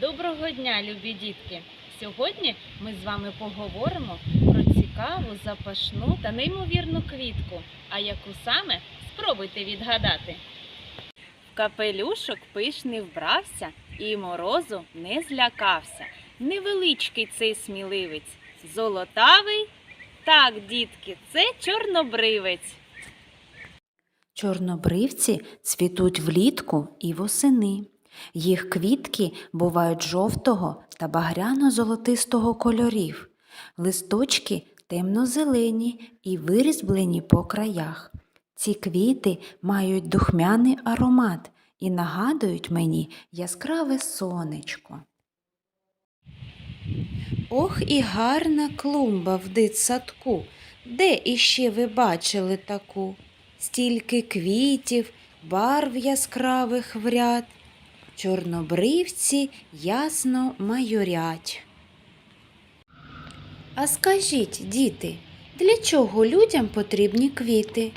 Доброго дня, любі дітки! Сьогодні ми з вами поговоримо про цікаву, запашну та неймовірну квітку. А яку саме спробуйте відгадати. В капелюшок пишний вбрався і морозу не злякався. Невеличкий цей сміливець, золотавий. Так, дітки, це чорнобривець. Чорнобривці цвітуть влітку і восени. Їх квітки бувають жовтого та багряно-золотистого кольорів. Листочки темно-зелені і вирізблені по краях. Ці квіти мають духмяний аромат і нагадують мені яскраве сонечко. Ох і гарна клумба в дитсадку. Де іще ви бачили таку? Стільки квітів, барв яскравих в ряд. Чорнобривці ясно майорять. А скажіть, діти, для чого людям потрібні квіти?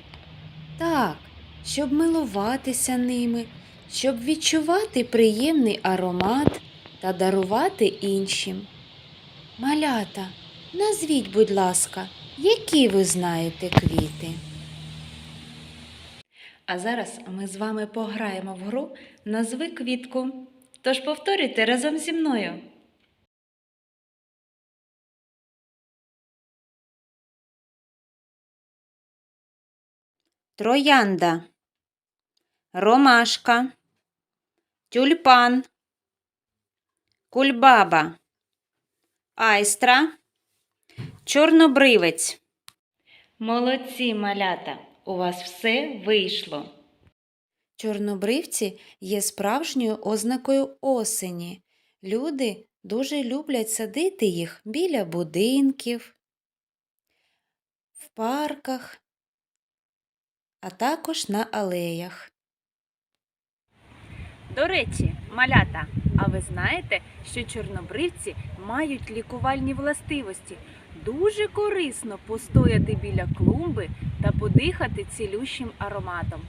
Так, щоб милуватися ними, щоб відчувати приємний аромат та дарувати іншим. Малята, назвіть, будь ласка, які ви знаєте квіти? А зараз ми з вами пограємо в гру Назви квітку. Тож повторюйте разом зі мною. Троянда, ромашка, тюльпан, кульбаба, айстра, чорнобривець. Молодці, малята! У вас все вийшло. Чорнобривці є справжньою ознакою осені. Люди дуже люблять садити їх біля будинків, в парках, а також на алеях. До речі, малята, а ви знаєте, що чорнобривці мають лікувальні властивості? Дуже корисно постояти біля клумби та подихати цілющим ароматом.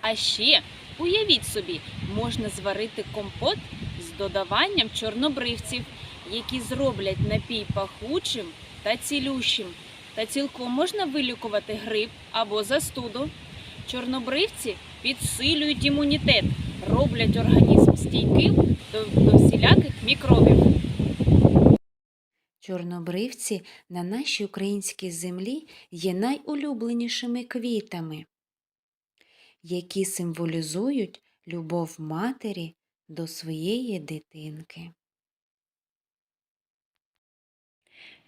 А ще уявіть собі, можна зварити компот з додаванням чорнобривців, які зроблять напій пахучим та цілющим. Та цілком можна вилікувати грип або застуду. Чорнобривці підсилюють імунітет, роблять організм стійким до, до всіляких мікробів. Чорнобривці на нашій українській землі є найулюбленішими квітами, які символізують любов матері до своєї дитинки.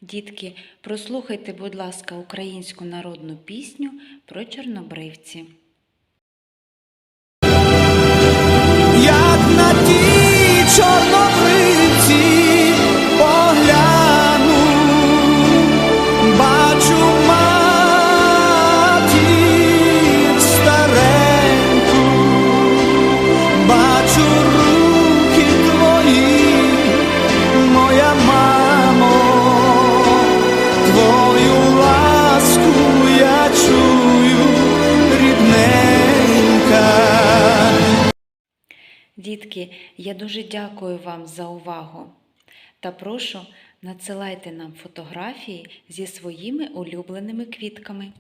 Дітки, прослухайте, будь ласка, українську народну пісню про чорнобривці. як на ті чорнобривці Дітки, я дуже дякую вам за увагу та прошу надсилайте нам фотографії зі своїми улюбленими квітками.